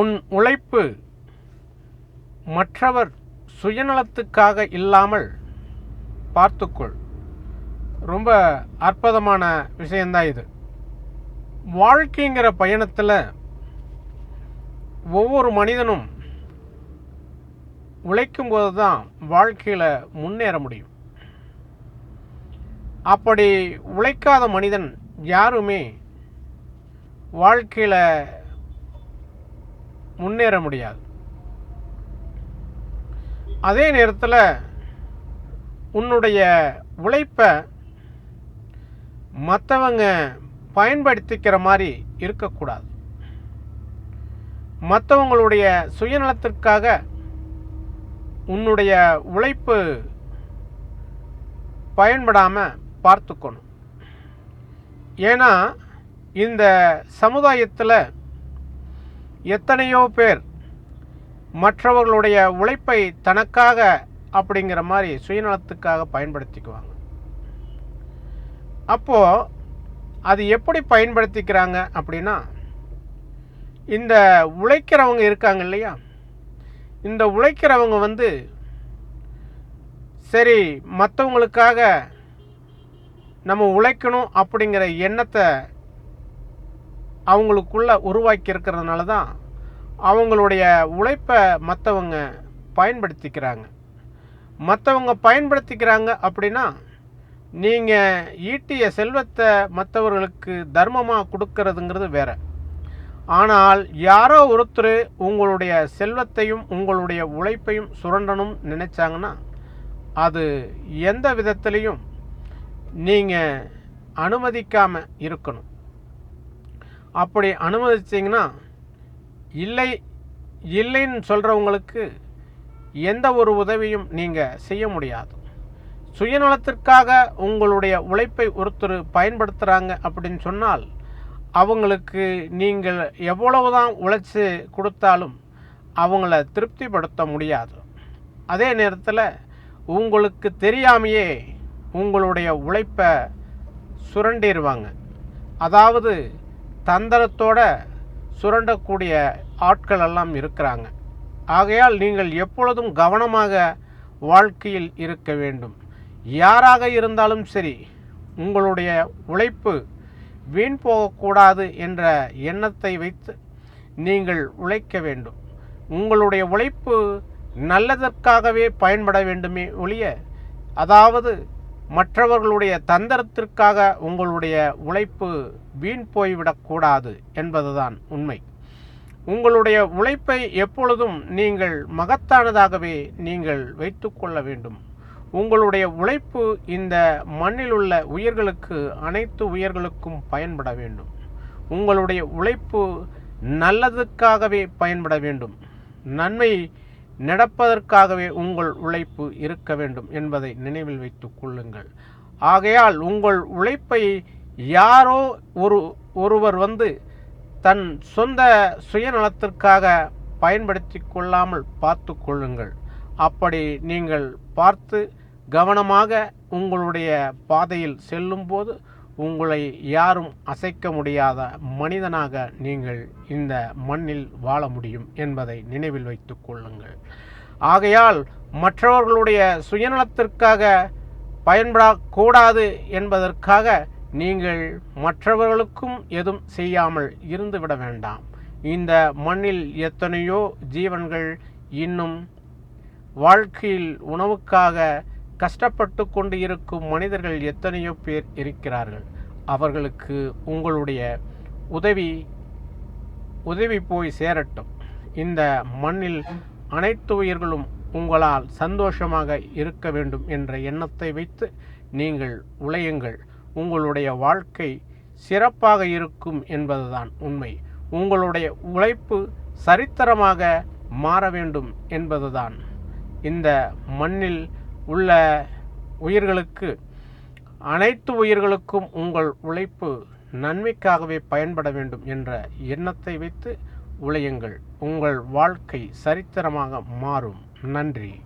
உன் உழைப்பு மற்றவர் சுயநலத்துக்காக இல்லாமல் பார்த்துக்கொள். ரொம்ப அற்புதமான விஷயந்தான் இது. வாழ்க்கைங்கிற பயணத்தில் ஒவ்வொரு மனிதனும் உழைக்கும் போது தான் வாழ்க்கையில் முன்னேற முடியும். அப்படி உழைக்காத மனிதன் யாருமே வாழ்க்கையில் முன்னேற முடியாது. அதே நேரத்தில் உன்னுடைய உழைப்பை மற்றவங்க பயன்படுத்திக்கிற மாதிரி இருக்கக்கூடாது. மற்றவங்களுடைய சுயநலத்திற்காக உன்னுடைய உழைப்பு பயன்படாமல் பார்த்துக்கணும். ஏன்னா இந்த சமுதாயத்தில் எத்தனையோ பேர் மற்றவர்களுடைய உழைப்பை தனக்காக அப்படிங்கிற மாதிரி சுயநலத்துக்காக பயன்படுத்திக்குவாங்க. அப்போது அது எப்படி பயன்படுத்திக்கிறாங்க அப்படின்னா இந்த உழைக்கிறவங்க இருக்காங்க இல்லையா? இந்த உழைக்கிறவங்க வந்து சரி மற்றவங்களுக்காக நம்ம உழைக்கணும் அப்படிங்கிற எண்ணத்தை அவங்களுக்குள்ள உருவாக்கி இருக்கிறதுனால தான் அவங்களுடைய உழைப்பை மற்றவங்க பயன்படுத்திக்கிறாங்க. மற்றவங்க பயன்படுத்திக்கிறாங்க அப்படின்னா நீங்கள் ஈட்டிய செல்வத்தை மற்றவர்களுக்கு தர்மமாக கொடுக்கறதுங்கிறது வேற. ஆனால் யாரோ ஒருத்தர் உங்களுடைய செல்வத்தையும் உங்களுடைய உழைப்பையும் சுரண்டணும் நினைச்சாங்கன்னா அது எந்த விதத்துலேயும் நீங்கள் அனுமதிக்காமல் இருக்கணும். அப்படி அனுமதிச்சிங்கன்னா இல்லை இல்லைன்னு சொல்கிறவங்களுக்கு எந்த ஒரு உதவியும் நீங்கள் செய்ய முடியாது. சுயநலத்திற்காக உங்களுடைய உழைப்பை ஒருத்தர் பயன்படுத்துகிறாங்க அப்படின்னு சொன்னால் அவங்களுக்கு நீங்கள் எவ்வளவுதான் உழைச்சி கொடுத்தாலும் அவங்கள திருப்திப்படுத்த முடியாது. அதே நேரத்தில் உங்களுக்கு தெரியாமையே உங்களுடைய உழைப்பை சுரண்டிடுவாங்க அதாவது தந்திரத்தோட சுரண்டக்கூடிய ஆட்கள் எல்லாம் இருக்கிறாங்க. ஆகையால் நீங்கள் எப்பொழுதும் கவனமாக வாழ்க்கையில் இருக்க வேண்டும். யாராக இருந்தாலும் சரி உங்களுடைய உழைப்பு வீண் போகக்கூடாது என்ற எண்ணத்தை வைத்து நீங்கள் உழைக்க வேண்டும். உங்களுடைய உழைப்பு நல்லதற்காகவே பயன்பட வேண்டுமே ஒழிய அதாவது மற்றவர்களுடைய தந்திரத்திற்காக உங்களுடைய உழைப்பு வீண் போய்விடக்கூடாது என்பதுதான் உண்மை. உங்களுடைய உழைப்பை எப்பொழுதும் நீங்கள் மகத்தானதாகவே நீங்கள் வைத்துக்கொள்ள வேண்டும். உங்களுடைய உழைப்பு இந்த மண்ணில் உள்ள உயிர்களுக்கு அனைத்து உயிர்களுக்கும் பயன்பட வேண்டும். உங்களுடைய உழைப்பு நல்லதுக்காகவே பயன்பட வேண்டும். நன்மை நடப்பதற்காகவே உங்கள் உழைப்பு இருக்க வேண்டும் என்பதை நினைவில் வைத்து கொள்ளுங்கள். ஆகையால் உங்கள் உழைப்பை யாரோ ஒரு ஒருவர் வந்து தன் சொந்த சுயநலத்திற்காக பயன்படுத்தி கொள்ளாமல் பார்த்து கொள்ளுங்கள். அப்படி நீங்கள் பார்த்து கவனமாக உங்களுடைய பாதையில் செல்லும்போது உங்களை யாரும் அசைக்க முடியாத மனிதனாக நீங்கள் இந்த மண்ணில் வாழ முடியும் என்பதை நினைவில் வைத்து கொள்ளுங்கள். ஆகையால் மற்றவர்களுடைய சுயநலத்திற்காக பயன்படக்கூடாது என்பதற்காக நீங்கள் மற்றவர்களுக்கும் எதுவும் செய்யாமல் இருந்துவிட வேண்டாம். இந்த மண்ணில் எத்தனையோ ஜீவன்கள் இன்னும் வாழ்க்கையில் உணவுக்காக கஷ்டப்பட்டு கொண்டு இருக்கும் மனிதர்கள் எத்தனையோ பேர் இருக்கிறார்கள். அவர்களுக்கு உங்களுடைய உதவி உதவி போய் சேரட்டும். இந்த மண்ணில் அனைத்து உயிர்களும் உங்களால் சந்தோஷமாக இருக்க வேண்டும் என்ற எண்ணத்தை வைத்து நீங்கள் உழையுங்கள். உங்களுடைய வாழ்க்கை சிறப்பாக இருக்கும் என்பதுதான் உண்மை. உங்களுடைய உழைப்பு சரித்திரமாக மாற வேண்டும் என்பதுதான். இந்த மண்ணில் உள்ள உயிர்களுக்கு அனைத்து உயிர்களுக்கும் உங்கள் உழைப்பு நன்மைக்காகவே பயன்பட வேண்டும் என்ற எண்ணத்தை வைத்து உழையுங்கள். உங்கள் வாழ்க்கை சரித்திரமாக மாறும். நன்றி.